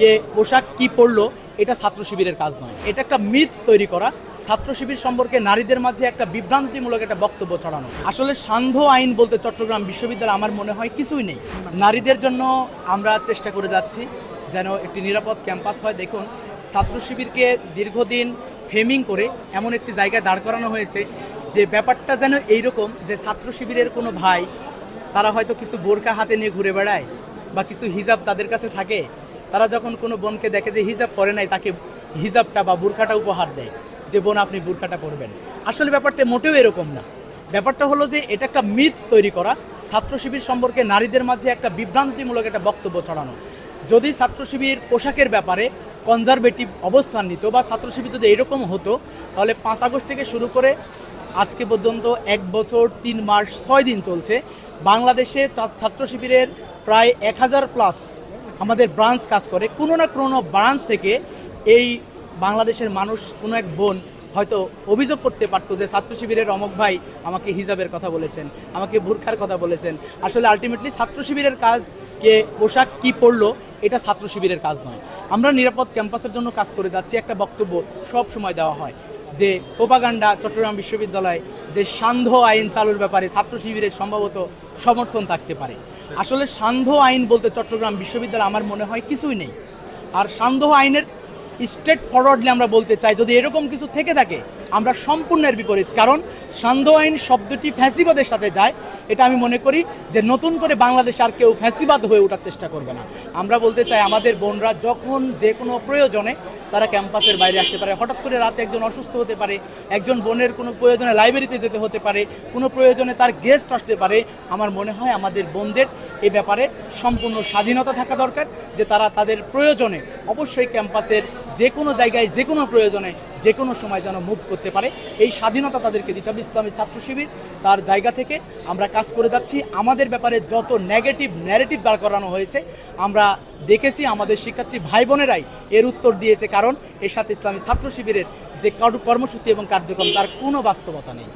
কে পোশাক কি পরলো, এটা ছাত্র শিবিরের কাজ নয়। এটা একটা মিথ তৈরি করা। ছাত্র শিবির সম্পর্কে নারীদের মাঝে একটা বিভ্রান্তিমূলক একটা বক্তব্য ছড়ানো। আসলে সান্ধ্য আইন বলতে চট্টগ্রাম বিশ্ববিদ্যালয় আমার মনে হয় কিছুই নেই। নারীদের জন্য আমরা চেষ্টা করে যাচ্ছি যেন একটি নিরাপদ ক্যাম্পাস হয়। দেখুন, ছাত্র শিবিরকে দীর্ঘদিন ফেমিং করে এমন একটি জায়গায় দাঁড় করানো হয়েছে যে ব্যাপারটা যেন এইরকম যে ছাত্র শিবিরের কোনো ভাই, তারা হয়তো কিছু বোরকা হাতে নিয়ে ঘুরে বেড়ায় বা কিছু হিজাব তাদের কাছে থাকে তারা যখন কোনো বোনকে দেখে যে হিজাব পরে নাই, তাকে হিজাবটা বা বুরখাটা উপহার দেয় যে, বোন, আপনি বুরখাটা পরবেন। আসলে ব্যাপারটা মোটেও এরকম না। ব্যাপারটা হলো যে, এটা একটা মিথ তৈরি করা। ছাত্র শিবির সম্পর্কে নারীদের মাঝে একটা বিভ্রান্তিমূলক একটা বক্তব্য ছড়ানো। যদি ছাত্র শিবির পোশাকের ব্যাপারে কনজারভেটিভ অবস্থান নিত বা ছাত্র শিবির যদি এরকম হতো, তাহলে পাঁচ আগস্ট থেকে শুরু করে আজকে পর্যন্ত এক বছর, তিন মাস, ছয় দিন চলছে। বাংলাদেশে ছাত্র শিবিরের প্রায় এক হাজার প্লাস আমাদের ব্রাঞ্চ কাজ করে, কোনো না কোনো ব্রাঞ্চ থেকে এই বাংলাদেশের মানুষ, কোনো এক বোন হয়তো অভিযোগ করতে পারতো যে ছাত্র শিবিরের অমক ভাই আমাকে হিজাবের কথা বলেছেন, আমাকে বুরখার কথা বলেছেন। আসলে আলটিমেটলি ছাত্র শিবিরের কাজ কে পোশাক কি পড়ল এটা ছাত্র শিবিরের কাজ নয়। আমরা নিরাপদ ক্যাম্পাসের জন্য কাজ করে যাচ্ছি, একটা বক্তব্য সব সময় দেওয়া হয়। যে ওপাগান্ডা চট্টগ্রাম বিশ্ববিদ্যালয় যে সান্ধ্য আইন চালুর ব্যাপারে ছাত্র শিবিরের সম্ভবত সমর্থন থাকতে পারে। আসলে সান্ধ্য আইন বলতে চট্টগ্রাম বিশ্ববিদ্যালয় আমার মনে হয় কিছুই নেই। আর সান্ধ্য আইনের স্টেট ফরওয়ার্ডলি আমরা বলতে চাই, যদি এরকম কিছু থেকে থাকে আমরা সম্পূর্ণের বিপরীত। কারণ সান্ধ্য আইন শব্দটি ফ্যাসিবাদের সাথে যায়, এটা আমি মনে করি যে নতুন করে বাংলাদেশে আর কেউ ফ্যাসিবাদ হয়ে ওঠার চেষ্টা করবে না। আমরা বলতে চাই আমাদের বোনরা যখন যে কোনো প্রয়োজনে তারা ক্যাম্পাসের বাইরে আসতে পারে। হঠাৎ করে রাতে একজন অসুস্থ হতে পারে, একজন বোনের কোনো প্রয়োজনে লাইব্রেরিতে যেতে হতে পারে, কোনো প্রয়োজনে তার গেস্ট আসতে পারে। আমার মনে হয় আমাদের বোনদের এ ব্যাপারে সম্পূর্ণ স্বাধীনতা থাকা দরকার, যে তারা তাদের প্রয়োজনে অবশ্যই ক্যাম্পাসের যে কোনো জায়গায় যে কোনো প্রয়োজনে যে কোনো সময় যেন মুভ করতে পারে। এই স্বাধীনতা তাদেরকে দিতে হবে, ইসলামী ছাত্র শিবির তার জায়গা থেকে আমরা কাজ করে যাচ্ছি। আমাদের ব্যাপারে যত নেগেটিভ ন্যারেটিভ দাঁড় করানো হয়েছে, আমরা দেখেছি আমাদের শিক্ষার্থী ভাই বোনেরাই এর উত্তর দিয়েছে, কারণ এর সাথে ইসলামী ছাত্র শিবিরের যে কর্মসূচি এবং কার্যক্রম, তার কোনো বাস্তবতা নেই।